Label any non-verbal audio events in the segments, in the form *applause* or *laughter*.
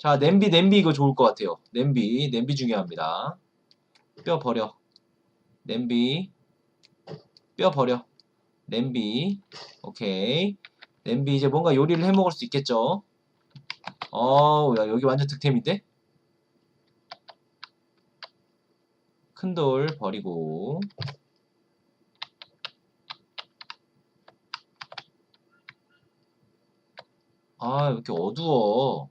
자, 냄비, 냄비 이거 좋을 것 같아요. 냄비, 냄비 중요합니다. 뼈 버려. 냄비. 뼈 버려. 냄비. 오케이. 냄비 이제 뭔가 요리를 해 먹을 수 있겠죠. 어우, 야, 여기 완전 득템인데? 큰 돌 버리고. 아, 왜 이렇게 어두워.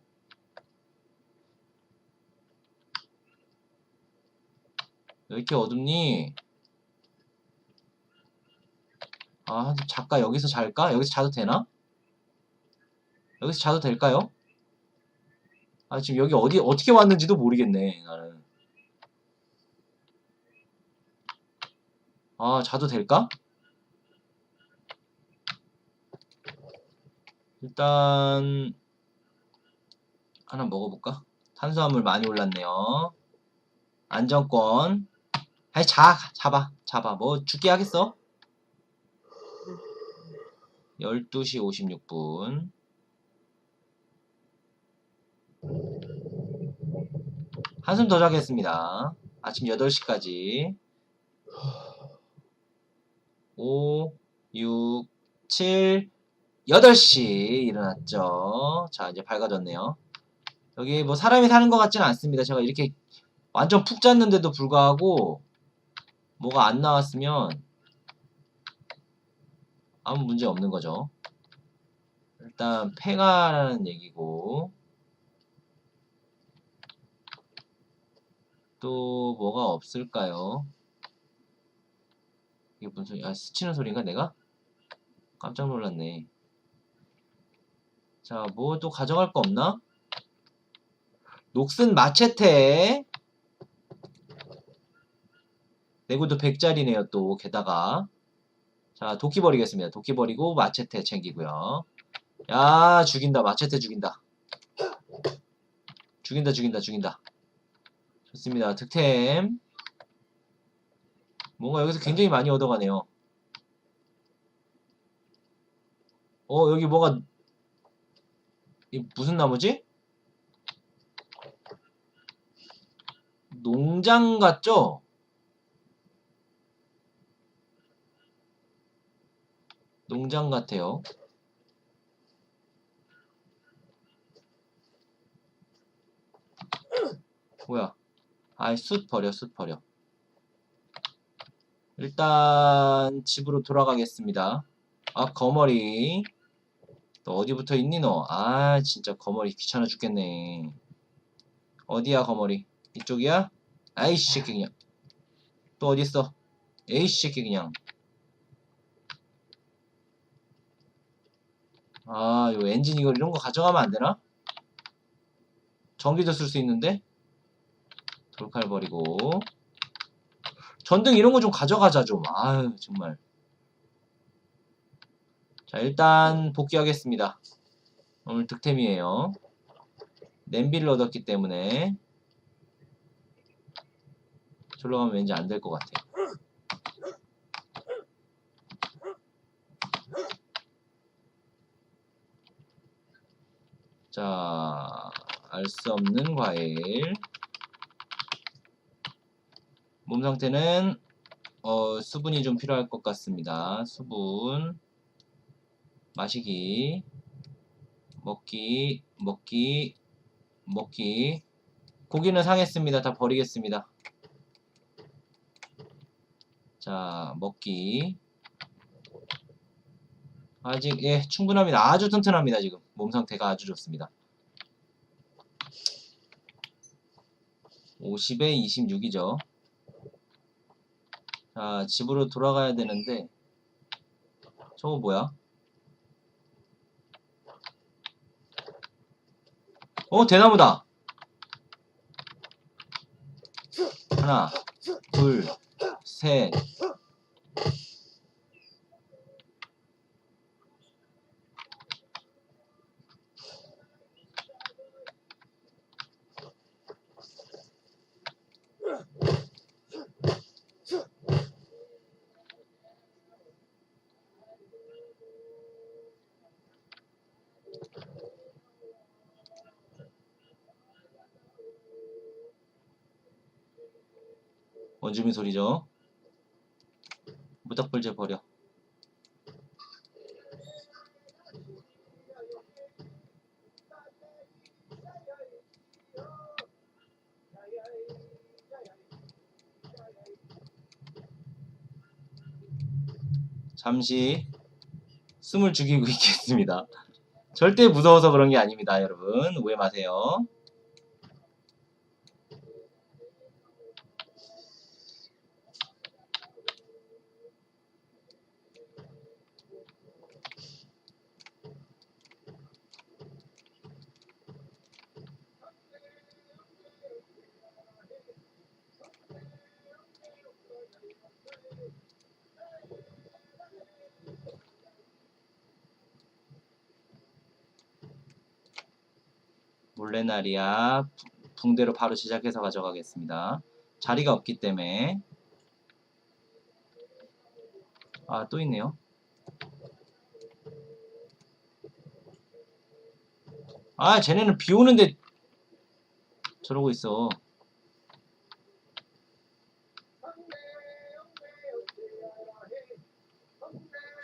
왜 이렇게 어둡니? 아, 작가 여기서 잘까? 여기서 자도 되나? 여기서 자도 될까요? 아, 지금 여기 어디, 어떻게 왔는지도 모르겠네, 나는. 아, 자도 될까? 일단, 하나 먹어볼까? 탄수화물 많이 올랐네요. 안정권. 아니, 자, 잡아, 잡아. 뭐, 죽게 하겠어? 12시 56분. 한숨 더 자겠습니다. 아침 8시까지. 5, 6, 7, 8시 일어났죠. 자, 이제 밝아졌네요. 여기 뭐 사람이 사는 것 같지는 않습니다. 제가 이렇게 완전 푹 잤는데도 불구하고 뭐가 안 나왔으면 아무 문제 없는 거죠. 일단 폐가라는 얘기고 또 뭐가 없을까요? 이게 무슨 소리? 아 스치는 소리인가 내가? 깜짝 놀랐네. 자, 뭐 또 가져갈 거 없나? 녹슨 마체테 내구도 100짜리네요 또 게다가. 자 도끼 버리겠습니다. 도끼 버리고 마체테 챙기고요. 야 죽인다. 마체테 죽인다. 죽인다 죽인다 죽인다. 좋습니다. 득템. 뭔가 여기서 굉장히 많이 얻어가네요. 어 여기 뭐가 이 무슨 나무지? 농장 같죠? 농장 같아요. 뭐야? 아이, 숯 버려, 숯 버려. 일단 집으로 돌아가겠습니다. 아, 거머리. 너 어디 붙어 있니, 너? 아, 진짜 거머리 귀찮아 죽겠네. 어디야, 거머리? 이쪽이야? 아이씨, 새끼 그냥. 또 어딨어? 에이씨, 새끼 그냥. 아, 요 엔진 이거 이런 거 가져가면 안 되나? 전기도 쓸 수 있는데? 돌칼 버리고. 전등 이런 거 좀 가져가자, 좀. 아유, 정말. 자, 일단 복귀하겠습니다. 오늘 득템이에요. 냄비를 얻었기 때문에. 저로 가면 왠지 안 될 것 같아요. 자, 알 수 없는 과일. 몸 상태는 어, 수분이 좀 필요할 것 같습니다. 수분. 마시기. 먹기. 먹기. 먹기. 고기는 상했습니다. 다 버리겠습니다. 자, 먹기. 아직 예 충분합니다. 아주 튼튼합니다 지금 몸 상태가 아주 좋습니다. 50에 26이죠. 자 집으로 돌아가야 되는데 저거 뭐야? 어 대나무다. 하나, 둘, 셋, 원주민 소리죠. 무닥불제 버려. 잠시 숨을 죽이고 *laughs* 있겠습니다. 절대 무서워서 그런 게 아닙니다, 여러분. 오해 마세요. 몰래나리아 붕대로 바로 시작해서 가져가겠습니다. 자리가 없기 때문에 아 또 있네요. 아 쟤네는 비 오는데 저러고 있어.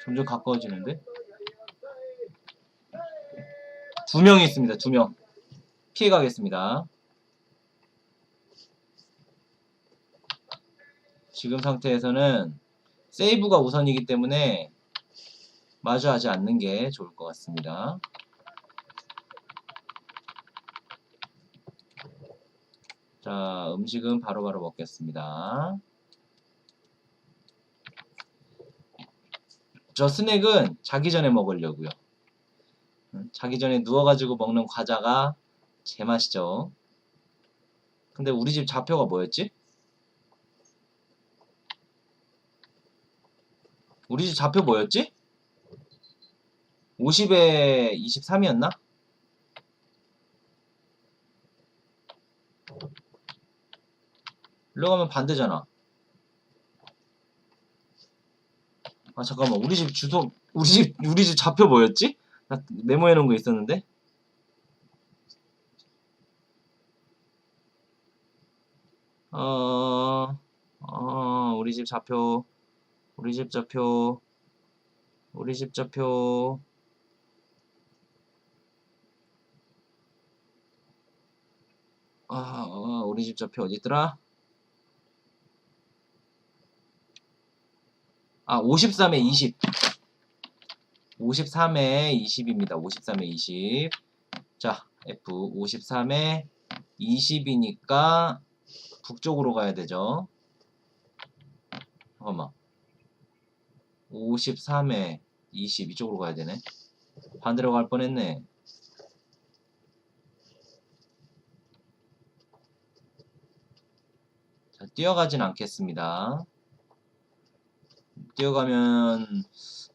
점점 가까워지는데? 두 명이 있습니다. 두 명. 피해 가겠습니다. 지금 상태에서는 세이브가 우선이기 때문에 마주하지 않는 게 좋을 것 같습니다. 자, 음식은 바로바로 먹겠습니다. 저 스낵은 자기 전에 먹으려고요. 음, 자기 전에 누워가지고 먹는 과자가 제 맛이죠. 근데 우리 집 좌표가 뭐였지? 우리 집 좌표 뭐였지? 50에 23이었나? 일로 가면 반대잖아. 아 잠깐만 우리 집 주소 우리 집 우리 집 좌표 뭐였지? 나 메모해 놓은 거 있었는데. 어, 어, 우리 집 좌표, 우리 집 좌표, 우리 집 좌표. 아, 어, 우리 집 좌표 어디 있더라? 아, 53에 20. 53에 20입니다. 53에 20. 자, F 53에 20이니까 북쪽으로 가야 되죠. 잠깐만. 53에 20 이쪽으로 가야 되네. 반대로 갈 뻔했네. 자, 뛰어가진 않겠습니다. 뛰어가면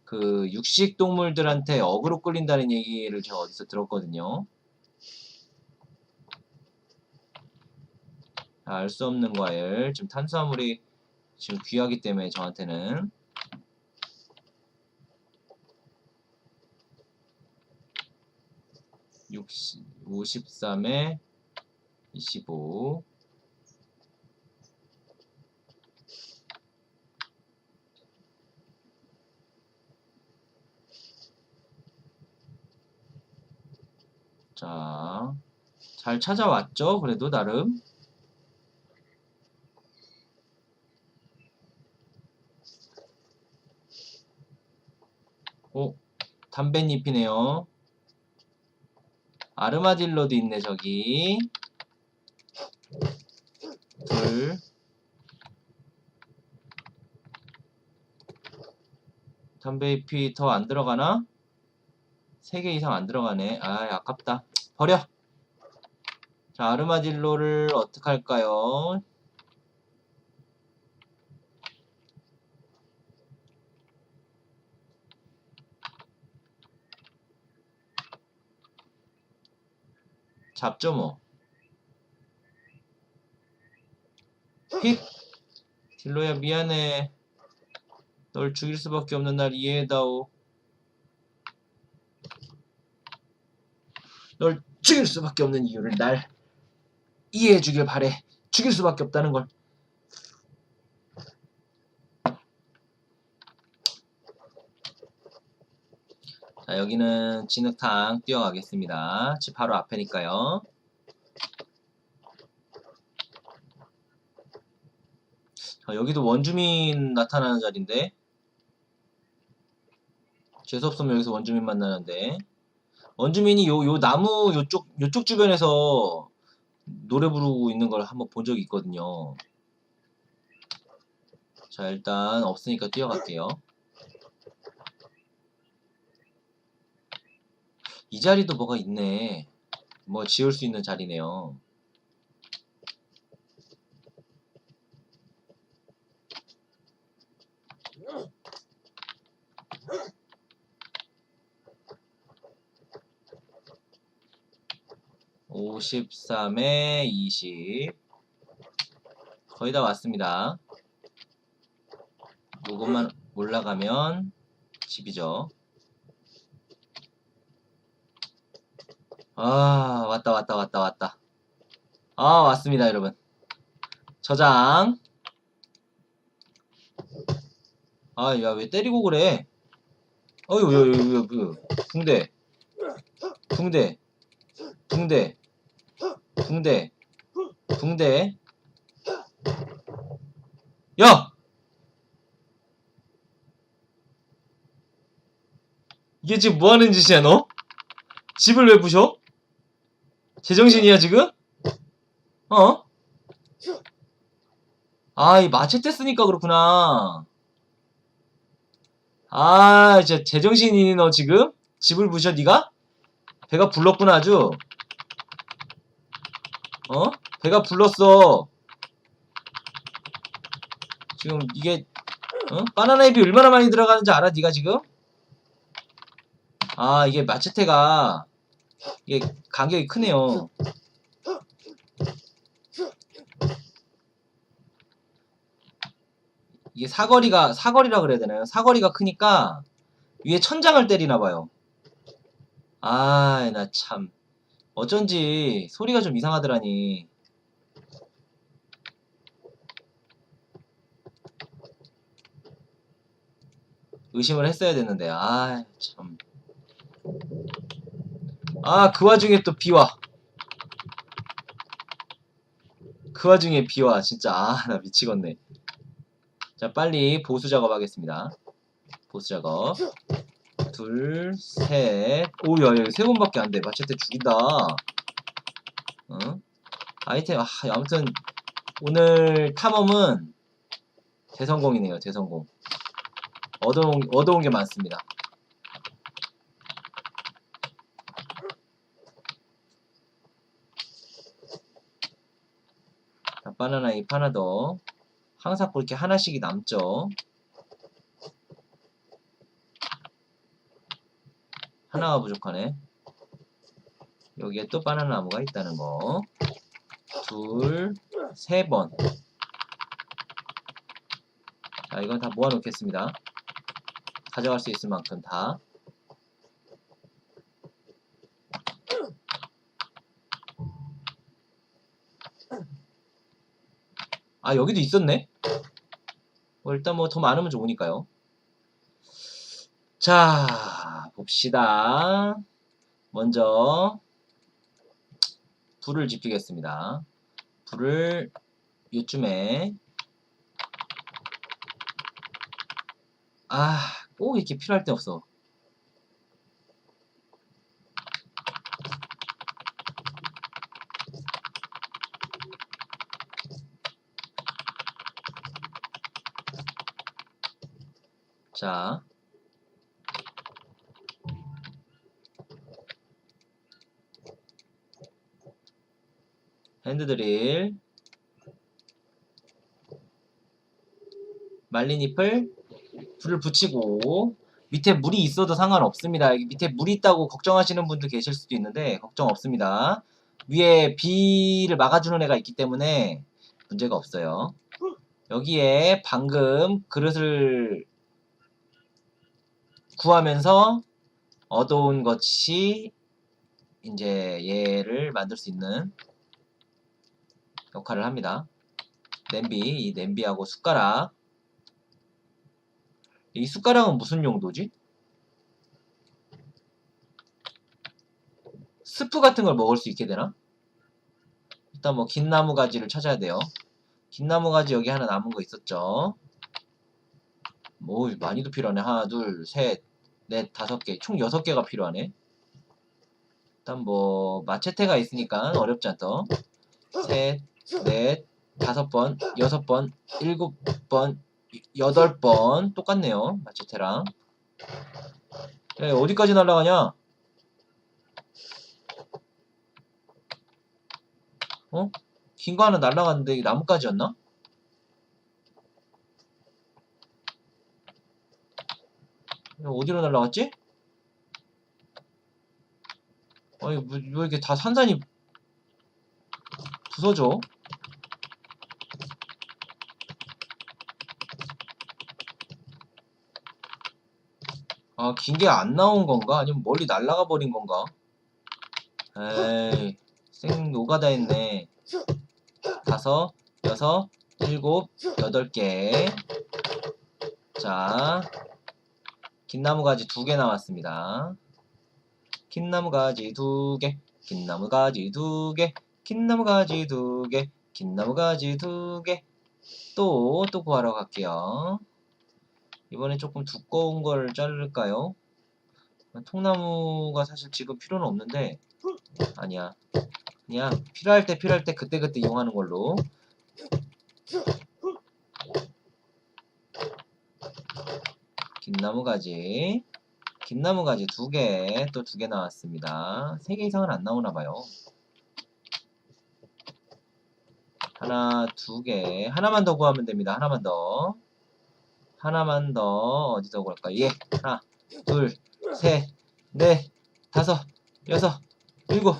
그 육식 동물들한테 어그로 끌린다는 얘기를 제가 어디서 들었거든요. 알 수 없는 과일. 지금 탄수화물이 지금 귀하기 때문에 저한테는 육십 53에 25 자, 잘 찾아왔죠? 그래도 나름. 오, 담뱃잎이네요. 아르마딜로도 있네, 저기. 둘. 담배잎이 더 안 들어가나? 3개 이상 안 들어가네. 아, 아깝다. 버려. 자, 아르마딜로를 어떻게 할까요? 잡죠 뭐. 휙! 딜로야 미안해. 널 죽일 수밖에 없는 날 이해해다오. 널 죽일 수밖에 없는 이유를 날 이해해 주길 바래. 죽일 수밖에 없다는 걸. 자, 여기는 진흙탕 뛰어가겠습니다. 집 바로 앞에니까요. 자, 여기도 원주민 나타나는 자리인데. 재수없으면 여기서 원주민 만나는데. 원주민이 요, 요 나무 요쪽, 요쪽 주변에서 노래 부르고 있는 걸 한번 본 적이 있거든요. 자, 일단 없으니까 뛰어갈게요. 이 자리도 뭐가 있네. 뭐 지을 수 있는 자리네요. (53에 20) 거의 다 왔습니다. 요것만 올라가면 집이죠. 아, 왔다, 왔다, 왔다, 왔다. 아, 왔습니다, 여러분. 저장. 아, 야, 왜 때리고 그래? 요, 요, 붕대. 붕대. 붕대. 붕대. 붕대. 야! 이게 지금 뭐 하는 짓이야, 너? 집을 왜 부셔? 제정신이야, 지금? 어? 아, 이 마체테 쓰니까 그렇구나. 아, 진짜 제정신이니 너 지금? 집을 부셔, 네가 배가 불렀구나, 아주. 어? 배가 불렀어. 지금 이게 어? 바나나 잎이 얼마나 많이 들어가는지 알아, 네가 지금? 아, 이게 마체테가 이게 간격이 크네요. 이게 사거리가 사거리라 그래야 되나요? 사거리가 크니까 위에 천장을 때리나 봐요. 아, 나 참. 어쩐지 소리가 좀 이상하더라니. 의심을 했어야 됐는데, 아, 참. 아, 그 와중에 또 비와. 그 와중에 비와. 진짜, 아, 나 미치겠네. 자, 빨리 보수 작업하겠습니다. 보수 작업. 둘, 셋. 오, 야, 야, 세 번밖에 안 돼. 마체테 죽인다. 어? 아이템, 아, 아무튼, 오늘 탐험은 대성공이네요, 대성공. 얻어온, 얻어온 게 많습니다. 바나나 잎 하나 더. 항상 그렇게 하나씩이 남죠. 하나가 부족하네. 여기에 또 바나나 나무가 있다는 거. 둘, 세 번. 자, 이건 다 모아놓겠습니다. 가져갈 수 있을 만큼 다. 아, 여기도 있었네? 뭐 일단 뭐 더 많으면 좋으니까요. 자, 봅시다. 먼저, 불을 지피겠습니다. 불을 요쯤에, 아, 꼭 이렇게 필요할 때 없어. 자, 핸드 드릴 말린 잎을 불을 붙이고 밑에 물이 있어도 상관없습니다. 밑에 물이 있다고 걱정하시는 분들 계실 수도 있는데 걱정 없습니다. 위에 비를 막아주는 애가 있기 때문에 문제가 없어요. 여기에 방금 그릇을 구하면서 얻어온 것이 이제 얘를 만들 수 있는 역할을 합니다. 냄비, 이 냄비하고 숟가락. 이 숟가락은 무슨 용도지? 스프 같은 걸 먹을 수 있게 되나? 일단 뭐 긴 나무 가지를 찾아야 돼요. 긴 나무 가지 여기 하나 남은 거 있었죠. 뭐 많이도 필요하네. 하나, 둘, 셋, 넷, 다섯 개. 총 여섯 개가 필요하네. 일단 뭐 마체테가 있으니까 어렵지 않다. 셋, 넷, 다섯 번, 여섯 번, 일곱 번, 여덟 번 똑같네요. 마체테랑. 야, 어디까지 날아가냐? 어? 긴 거 하나 날아갔는데 이게 나뭇가지였나? 어디로 날아갔지? 아니 뭐, 왜 이렇게 다 산산이 부서져? 아, 긴 게 안 나온 건가? 아니면 멀리 날아가 버린 건가? 에이, 생 노가다 했네. 다섯, 여섯, 일곱, 여덟 개. 자, 긴 나무 가지 두개 나왔습니다. 긴 나무 가지 두 개, 긴 나무 가지 두 개, 긴 나무 가지 두 개, 긴 나무 가지 두 개. 또, 또 구하러 갈게요. 이번에 조금 두꺼운 걸 자를까요? 통나무가 사실 지금 필요는 없는데 아니야. 그냥 필요할 때 필요할 때 그때그때 이용하는 걸로. 긴나무 가지. 긴나무 가지 두 개 또 두 개 나왔습니다. 세 개 이상은 안 나오나 봐요. 하나 두 개. 하나만 더 구하면 됩니다. 하나만 더 하나만 더 어디서 구할까? 예. 하나 둘 셋 넷 다섯 여섯 일곱.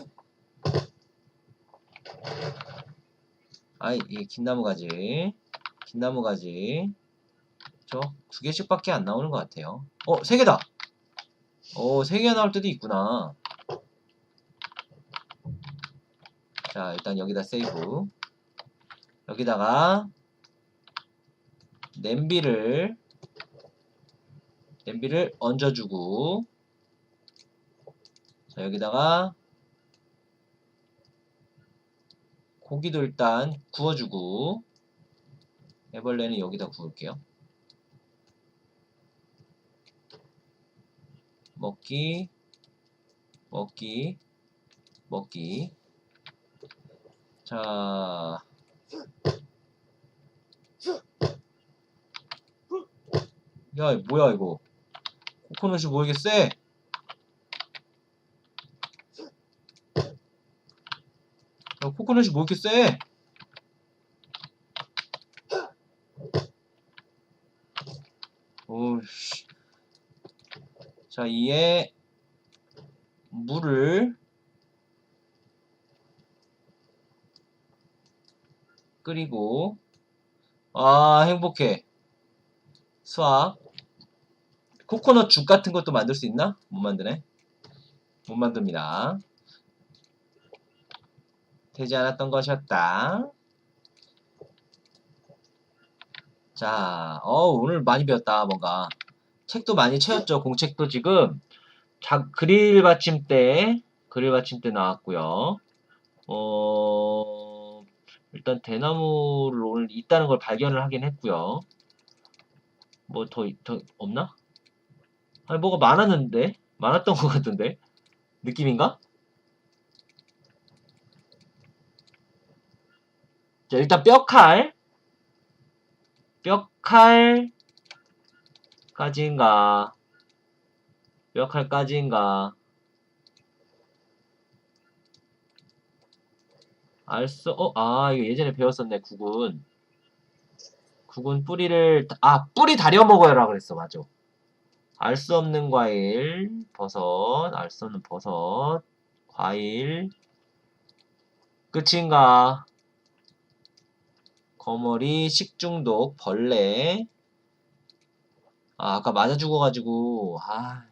아이 이 긴나무 가지. 긴나무 가지. 저 두 개씩밖에 안 나오는 것 같아요. 어 세 개다. 어세 개가 나올 때도 있구나. 자 일단 여기다 세이브. 여기다가 냄비를 냄비를 얹어주고 자 여기다가 고기도 일단 구워주고 애벌레는 여기다 구울게요. 먹기 먹기 먹기. 자 야, 뭐야, 이거. 코코넛이 뭐 이게 세? 야, 코코넛이 뭐 이렇게 세? 오씨. 자, 이에 물을 끓이고 아, 행복해. 수학 코코넛 죽 같은 것도 만들 수 있나? 못 만드네. 못 만듭니다. 되지 않았던 것이었다. 자, 어, 오늘 많이 배웠다, 뭔가. 책도 많이 채웠죠, 공책도 지금. 자, 그릴 받침대, 그릴 받침대 나왔고요. 어, 일단 대나무를 오늘 있다는 걸 발견을 하긴 했고요. 뭐 더 더 없나? 아니 뭐가 많았는데? 많았던 것 같은데? 느낌인가? 자 일단 뼈칼. 뼈칼까지인가? 뼈칼까지인가? 알수 어? 아 이거 예전에 배웠었네 국은 국은 뿌리를 아 뿌리 다려 먹어요라 그랬어 맞아 알 수 없는 과일 버섯 알 수 없는 버섯 과일. 끝인가? 거머리 식중독 벌레. 아 아까 맞아 죽어가지고. 아.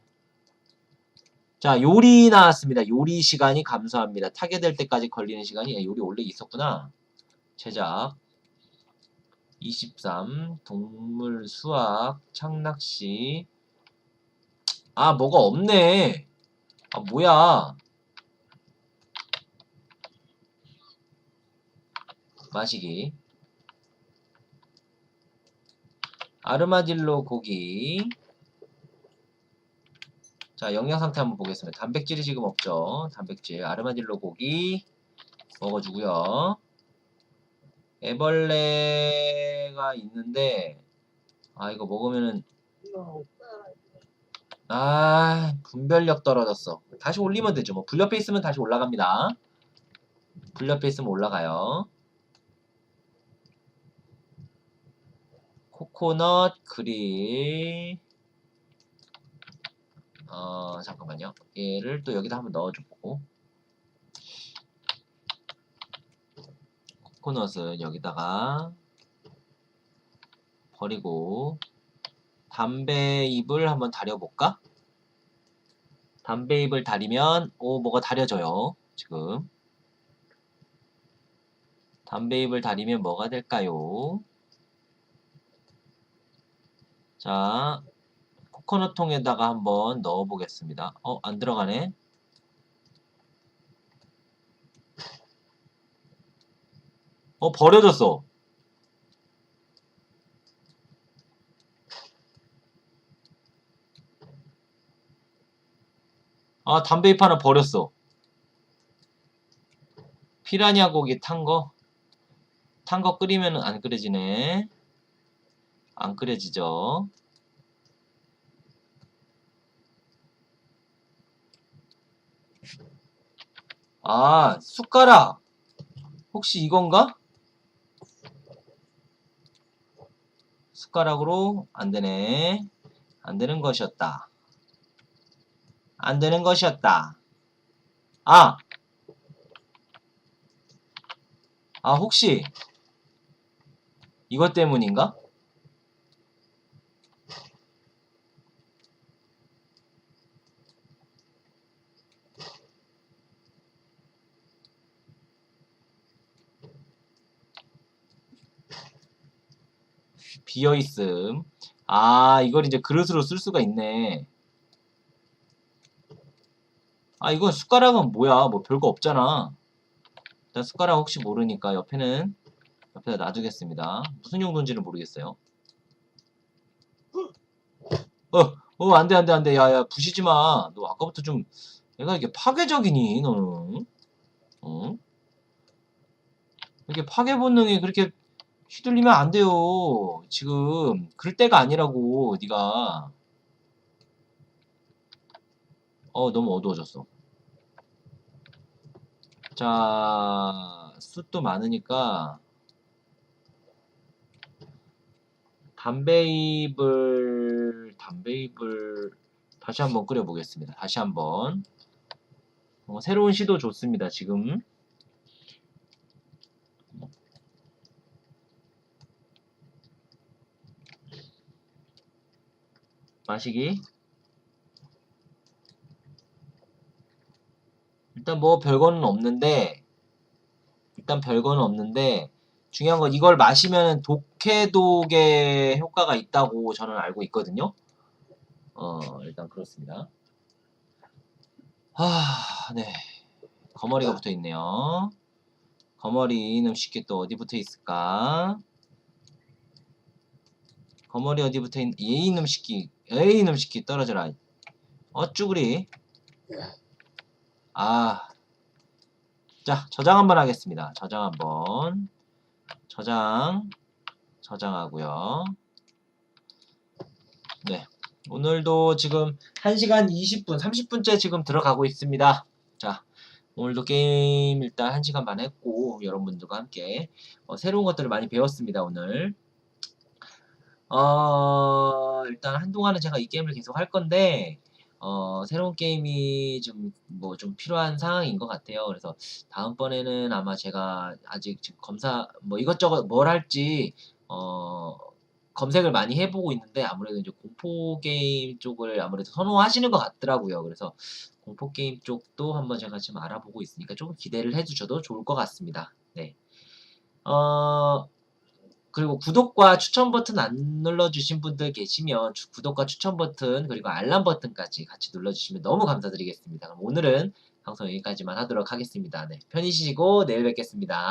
자 요리 나왔습니다. 요리 시간이 감소합니다. 타겟될 때까지 걸리는 시간이 예, 요리 원래 있었구나. 제작. 23 동물 수학 창낚시 아 뭐가 없네. 아 뭐야? 마시기. 아르마딜로 고기. 자 영양상태 한번 보겠습니다. 단백질이 지금 없죠? 단백질. 아르마딜로 고기 먹어주고요. 애벌레가 있는데 아 이거 먹으면은 음. 아, 분별력 떨어졌어. 다시 올리면 되죠. 뭐, 불옆에 있으면 다시 올라갑니다. 불옆에 있으면 올라가요. 코코넛 그릴. 어, 잠깐만요. 얘를 또 여기다 한번 넣어주고. 코코넛은 여기다가 버리고 담배 잎을 한번 다려볼까? 담배 잎을 다리면 오 뭐가 다려져요 지금 담배 잎을 다리면 뭐가 될까요? 자 코코넛 통에다가 한번 넣어 보겠습니다 어 안 들어가네 어 버려졌어 아, 담배 잎 하나 버렸어. 피라냐 고기 탄 거? 탄 거 끓이면 안 끓여지네. 안 끓여지죠. 아, 숟가락. 혹시 이건가? 숟가락으로 안 되네. 안 되는 것이었다. 안 되는 것이었다. 아! 아, 혹시 이것 때문인가? 비어있음. 아, 이걸 이제 그릇으로 쓸 수가 있네. 아, 이건 숟가락은 뭐야? 뭐 별거 없잖아. 일단 숟가락 혹시 모르니까 옆에는 옆에다 놔두겠습니다. 무슨 용도인지는 모르겠어요. 어, 어, 안 돼, 안 돼, 안 돼. 야, 야, 부시지 마. 너 아까부터 좀, 내가 이게 파괴적이니, 너는? 어? 이렇게 파괴 본능이 그렇게 휘둘리면 안 돼요. 지금, 그럴 때가 아니라고, 네가 어, 너무 어두워졌어. 자, 숯도 많으니까 담배잎을 담배잎을 다시 한번 끓여 보겠습니다. 다시 한번 어, 새로운 시도 좋습니다. 지금 마시기 일단 뭐 별거는 없는데 일단 별거는 없는데 중요한 건 이걸 마시면 독해독의 효과가 있다고 저는 알고 있거든요. 어 일단 그렇습니다. 아, 네. 거머리가 붙어 있네요. 거머리 이놈 쉽게 또 어디 붙어 있을까? 거머리 어디 붙어 있? 얘 이놈 시키, 에이 이놈 시키 떨어져라. 어 쭈구리. 아. 자, 저장 한번 하겠습니다. 저장 한번. 저장. 저장하고요. 네. 오늘도 지금 1시간 20분, 30분째 지금 들어가고 있습니다. 자, 오늘도 게임 일단 1시간 반 했고, 여러분들과 함께 어, 새로운 것들을 많이 배웠습니다, 오늘. 어, 일단 한동안은 제가 이 게임을 계속 할 건데, 어, 새로운 게임이 좀, 뭐, 좀 필요한 상황인 것 같아요. 그래서 다음번에는 아마 제가 아직 지금 검사, 뭐 이것저것 뭘 할지, 어, 검색을 많이 해보고 있는데 아무래도 이제 공포 게임 쪽을 아무래도 선호하시는 것 같더라고요. 그래서 공포 게임 쪽도 한번 제가 지금 알아보고 있으니까 조금 기대를 해주셔도 좋을 것 같습니다. 네. 어, 그리고 구독과 추천 버튼 안 눌러주신 분들 계시면 주- 구독과 추천 버튼 그리고 알람 버튼까지 같이 눌러주시면 너무 감사드리겠습니다. 그럼 오늘은 방송 여기까지만 하도록 하겠습니다. 네, 편히 쉬시고 내일 뵙겠습니다.